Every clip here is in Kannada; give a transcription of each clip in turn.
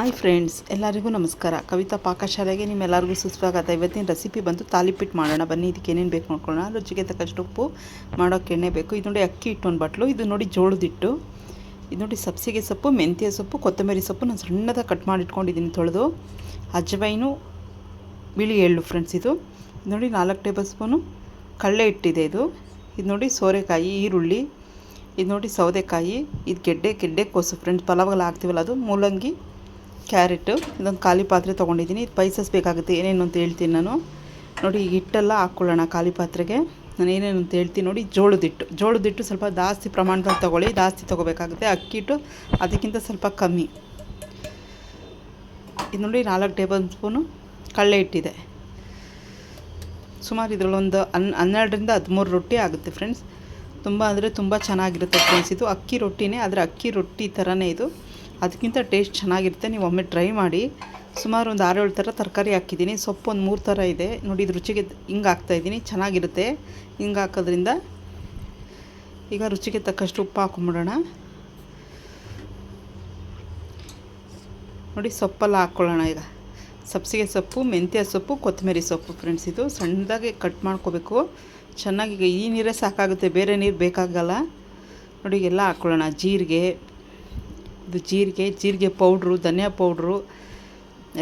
ಹಾಯ್ ಫ್ರೆಂಡ್ಸ್ ಎಲ್ಲರಿಗೂ ನಮಸ್ಕಾರ. ಕವಿತಾ ಪಾಕಶಾಲೆಗೆ ನಿಮ್ಮೆಲ್ಲರಿಗೂ ಸುಸ್ವಾಗತ. ಇವತ್ತಿನ ರೆಸಿಪಿ ಬಂದು ತಾಲಿಪಿಟ್ಟು ಮಾಡೋಣ. ಬನ್ನಿ, ಇದಕ್ಕೆ ಏನೇನು ಬೇಕು ನೋಡ್ಕೊಳ್ಳೋಣ. ರುಚಿಗೆ ತಕ್ಕಷ್ಟು ಉಪ್ಪು ಮಾಡೋಕ್ಕೆ ಎಣ್ಣೆ ಬೇಕು. ಇದು ನೋಡಿ ಅಕ್ಕಿ ಹಿಟ್ಟು ಒಂದು ಬಟ್ಲು. ಇದು ನೋಡಿ ಜೋಳದಿಟ್ಟು. ಇದು ನೋಡಿ ಸಬ್ಸಿಗೆ ಸೊಪ್ಪು, ಮೆಂತ್ಯ ಸೊಪ್ಪು, ಕೊತ್ತಂಬರಿ ಸೊಪ್ಪು. ನಾನು ಸಣ್ಣದಾಗಿ ಕಟ್ ಮಾಡಿ ಇಟ್ಕೊಂಡಿದ್ದೀನಿ ತೊಳೆದು. ಅಜ್ವೈನು ಬಿಳಿ ಎಳ್ಳು ಫ್ರೆಂಡ್ಸ್ ಇದು. ನೋಡಿ ನಾಲ್ಕು ಟೇಬಲ್ ಸ್ಪೂನು ಕಳ್ಳೆ ಹಿಟ್ಟಿದೆ ಇದು. ಇದು ನೋಡಿ ಸೋರೆಕಾಯಿ, ಈರುಳ್ಳಿ. ಇದು ನೋಡಿ ಸೌದೆಕಾಯಿ ಇದು ಗೆಡ್ಡೆ ಗೆಡ್ಡೆ ಕೋಸು ಫ್ರೆಂಡ್ಸ್ ಪಲಾವಾಗಲ್ಲ ಹಾಕ್ತೀವಲ್ಲ ಅದು. ಮೂಲಂಗಿ ಕ್ಯಾರೆಟು, ಇದೊಂದು ಖಾಲಿ ಪಾತ್ರೆ ತೊಗೊಂಡಿದ್ದೀನಿ. ಇದು ಪೈಸಸ್ ಬೇಕಾಗುತ್ತೆ, ಏನೇನು ಅಂತ ಹೇಳ್ತೀನಿ ನಾನು. ನೋಡಿ, ಈಗ ಹಿಟ್ಟೆಲ್ಲ ಹಾಕ್ಕೊಳ್ಳೋಣ ಖಾಲಿ ಪಾತ್ರೆಗೆ. ನಾನು ಏನೇನು ಅಂತ ಹೇಳ್ತೀನಿ ನೋಡಿ, ಜೋಳದ ಹಿಟ್ಟು. ಜೋಳದ ಸ್ವಲ್ಪ ಜಾಸ್ತಿ ಪ್ರಮಾಣದಲ್ಲಿ ತೊಗೊಳ್ಳಿ, ಜಾಸ್ತಿ ತೊಗೋಬೇಕಾಗುತ್ತೆ. ಅಕ್ಕಿ ಹಿಟ್ಟು ಅದಕ್ಕಿಂತ ಸ್ವಲ್ಪ ಕಮ್ಮಿ. ಇದು ನೋಡಿ ನಾಲ್ಕು ಟೇಬಲ್ ಸ್ಪೂನು ಕಳ್ಳೆ ಹಿಟ್ಟಿದೆ. ಸುಮಾರು ಇದರಲ್ಲೊಂದು ಹನ್, ಹನ್ನೆರಡರಿಂದ ಹದಿಮೂರು ರೊಟ್ಟಿ ಆಗುತ್ತೆ ಫ್ರೆಂಡ್ಸ್. ತುಂಬ ಅಂದರೆ ತುಂಬ ಚೆನ್ನಾಗಿರುತ್ತೆ ಫ್ರೆಂಡ್ಸ್ ಇದು. ಅಕ್ಕಿ ರೊಟ್ಟಿನೇ, ಆದರೆ ಅಕ್ಕಿ ರೊಟ್ಟಿ ಥರನೇ ಇದು. ಅದಕ್ಕಿಂತ ಟೇಸ್ಟ್ ಚೆನ್ನಾಗಿರುತ್ತೆ. ನೀವು ಒಮ್ಮೆ ಟ್ರೈ ಮಾಡಿ. ಸುಮಾರು ಒಂದು ಆರು ಏಳು ಥರ ತರಕಾರಿ ಹಾಕಿದ್ದೀನಿ. ಸೊಪ್ಪು ಒಂದು ಮೂರು ಥರ ಇದೆ. ನೋಡಿ ಇದು ರುಚಿಗೆ ಹಿಂಗೆ ಹಾಕ್ತಾಯಿದ್ದೀನಿ ಚೆನ್ನಾಗಿರುತ್ತೆ. ಹಿಂಗೆ ಹಾಕೋದ್ರಿಂದ ಈಗ ರುಚಿಗೆ ತಕ್ಕಷ್ಟು ಉಪ್ಪು ಹಾಕೊಂಬಿಡೋಣ. ನೋಡಿ, ಸೊಪ್ಪೆಲ್ಲ ಹಾಕ್ಕೊಳ್ಳೋಣ ಈಗ. ಸಬ್ಸಿಗೆ ಸೊಪ್ಪು, ಮೆಂತ್ಯ ಸೊಪ್ಪು, ಕೊತ್ತಂಬರಿ ಸೊಪ್ಪು ಫ್ರೆಂಡ್ಸ್ ಇದು ಸಣ್ಣದಾಗಿ ಕಟ್ ಮಾಡ್ಕೋಬೇಕು. ಚೆನ್ನಾಗಿ ಈ ನೀರೇ ಸಾಕಾಗುತ್ತೆ. ಬೇರೆ ನೀರು ಬೇಕಾಗಲ್ಲ. ನೋಡಿ, ಎಲ್ಲ ಹಾಕ್ಕೊಳ್ಳೋಣ ಜೀರಿಗೆ ಇದು ಜೀರಿಗೆ ಜೀರಿಗೆ ಪೌಡ್ರು, ಧನಿಯಾ ಪೌಡ್ರು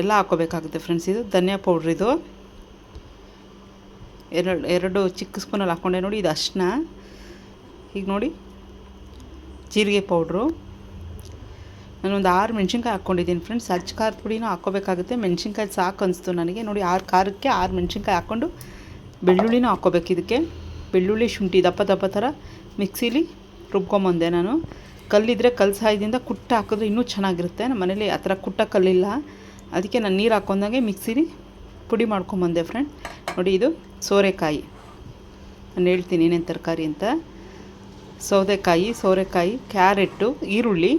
ಎಲ್ಲ ಹಾಕ್ಕೋಬೇಕಾಗುತ್ತೆ ಫ್ರೆಂಡ್ಸ್ ಇದು ಧನಿಯಾ ಪೌಡ್ರ್ ಇದು. ಎರಡು ಎರಡು ಚಿಕ್ಕ ಸ್ಪೂನಲ್ಲಿ ಹಾಕ್ಕೊಂಡೆ ನೋಡಿ, ಇದು ಅಷ್ಟನ್ನ ಈಗ ನೋಡಿ, ಜೀರಿಗೆ ಪೌಡ್ರು. ನಾನೊಂದು ಆರು ಮೆಣಸಿನ್ಕಾಯಿ ಹಾಕ್ಕೊಂಡಿದ್ದೀನಿ ಫ್ರೆಂಡ್ಸ್ ಹಚ್ಚ ಖಾರದ ಪುಡಿನೂ ಹಾಕ್ಕೋಬೇಕಾಗುತ್ತೆ. ಮೆಣಸಿನ್ಕಾಯಿ ಸಾಕು ಅನಿಸ್ತು ನನಗೆ. ನೋಡಿ, ಆರು ಖಾರಕ್ಕೆ ಆರು ಮೆಣಸಿನ್ಕಾಯಿ ಹಾಕ್ಕೊಂಡು ಬೆಳ್ಳುಳ್ಳಿನೂ ಹಾಕ್ಕೋಬೇಕು ಇದಕ್ಕೆ. ಬೆಳ್ಳುಳ್ಳಿ ಶುಂಠಿ ದಪ್ಪ ದಪ್ಪ ಥರ ಮಿಕ್ಸಿಲಿ ರುಬ್ಕೊಂಬಂದೆ ನಾನು. ಕಲ್ಲಿದ್ದರೆ ಕಲ್ಲು ಸಹಾಯದಿಂದ ಕುಟ್ಟ ಹಾಕಿದ್ರೆ ಇನ್ನೂ ಚೆನ್ನಾಗಿರುತ್ತೆ. ನಮ್ಮ ಮನೇಲಿ ಆ ಥರ ಕುಟ್ಟ ಕಲ್ಲಿಲ್ಲ. ಅದಕ್ಕೆ ನಾನು ನೀರು ಹಾಕೊಂಡಂಗೆ ಮಿಕ್ಸಿಲಿ ಪುಡಿ ಮಾಡ್ಕೊಂಬಂದೆ ಫ್ರೆಂಡ್. ನೋಡಿ ಇದು ಸೋರೆಕಾಯಿ. ನಾನು ಹೇಳ್ತೀನಿ ಏನೇನು ತರಕಾರಿ ಅಂತ. ಸೌದೆಕಾಯಿ ಸೋರೆಕಾಯಿ, ಕ್ಯಾರೆಟ್ಟು, ಈರುಳ್ಳಿ,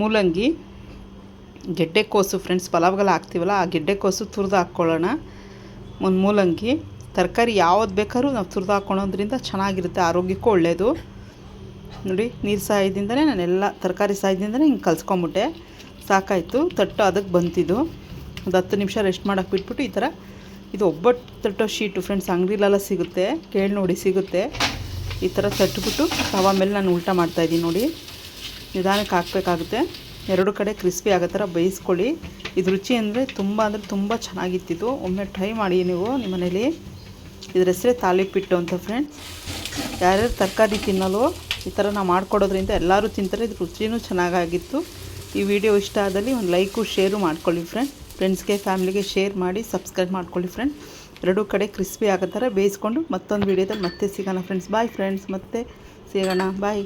ಮೂಲಂಗಿ, ಗೆಡ್ಡೆಕೋಸು ಫ್ರೆಂಡ್ಸ್ ಪಲಾವ್ಗೆಲ್ಲ ಹಾಕ್ತೀವಲ್ಲ, ಆ ಗೆಡ್ಡೆಕೋಸು ತುರಿದು ಹಾಕ್ಕೊಳ್ಳೋಣ ಒಂದು ಮೂಲಂಗಿ, ತರಕಾರಿ ಯಾವ್ದು ಬೇಕಾದ್ರೂ ನಾವು ತುರಿದು ಹಾಕ್ಕೊಳೋದ್ರಿಂದ ಚೆನ್ನಾಗಿರುತ್ತೆ, ಆರೋಗ್ಯಕ್ಕೂ ಒಳ್ಳೆಯದು ನೋಡಿ, ನೀರು ಸಹಾಯದಿಂದನೇ ನಾನೆಲ್ಲ ತರಕಾರಿ ಸಹಾಯದಿಂದನೇ ಹಿಂಗೆ ಕಲ್ಸ್ಕೊಂಬಿಟ್ಟೆ. ಸಾಕಾಯಿತು, ತಟ್ಟು ಅದಕ್ಕೆ ಬಂತಿದ್ದು ಒಂದು ಹತ್ತು ನಿಮಿಷ ರೆಸ್ಟ್ ಮಾಡೋಕೆ ಬಿಟ್ಬಿಟ್ಟು ಈ ಥರ ಇದು ಒಬ್ಬಟ್ಟು ತಟ್ಟೋ ಶೀಟು ಫ್ರೆಂಡ್ಸ್, ಅಂಗಡಿಲೆಲ್ಲ ಸಿಗುತ್ತೆ, ಕೇಳಿ ನೋಡಿ ಸಿಗುತ್ತೆ. ಈ ಥರ ತಟ್ಬಿಟ್ಟು ತವ ಮೇಲೆ ನಾನು ಉಲ್ಟಾ ಮಾಡ್ತಾಯಿದ್ದೀನಿ ನೋಡಿ. ನಿಧಾನಕ್ಕೆ ಹಾಕಬೇಕಾಗುತ್ತೆ. ಎರಡು ಕಡೆ ಕ್ರಿಸ್ಪಿ ಆಗೋ ಥರ ಬೇಯಿಸ್ಕೊಳ್ಳಿ. ಇದು ರುಚಿ ಅಂದರೆ ತುಂಬ ಅಂದರೆ ತುಂಬ ಚೆನ್ನಾಗಿತ್ತಿದ್ದು ಒಮ್ಮೆ ಟ್ರೈ ಮಾಡಿ ನೀವು ನಿಮ್ಮ ಮನೇಲಿ. ಇದ್ರ ಹೆಸರೇ ತಾಲಿಪಿಟ್ಟು ಅಂತ ಫ್ರೆಂಡ್ಸ್. ಯಾರ್ಯಾರು ತರಕಾರಿ ತಿನ್ನಲು ಈ ಥರ ನಾವು ಮಾಡಿಕೊಡೋದ್ರಿಂದ ಎಲ್ಲರೂ ತಿಂತಾರೆ ಇದು ರುಚಿನೂ ಚೆನ್ನಾಗಾಗಿತ್ತು. ಈ ವಿಡಿಯೋ ಇಷ್ಟ ಆದಲ್ಲಿ ಒಂದು ಲೈಕು, ಶೇರು ಮಾಡ್ಕೊಳ್ಳಿ ಫ್ರೆಂಡ್. ಫ್ರೆಂಡ್ಸ್ಗೆ, ಫ್ಯಾಮ್ಲಿಗೆ ಶೇರ್ ಮಾಡಿ, ಸಬ್ಸ್ಕ್ರೈಬ್ ಮಾಡ್ಕೊಳ್ಳಿ ಫ್ರೆಂಡ್. ಎರಡೂ ಕಡೆ ಕ್ರಿಸ್ಪಿ ಆಗೋ ಥರ ಬೇಯಿಸ್ಕೊಂಡು ಮತ್ತೊಂದು ವೀಡಿಯೋದಲ್ಲಿ ಮತ್ತೆ ಸಿಗೋಣ ಫ್ರೆಂಡ್ಸ್. ಬಾಯ್ ಫ್ರೆಂಡ್ಸ್, ಮತ್ತೆ ಸಿಗೋಣ. ಬಾಯ್.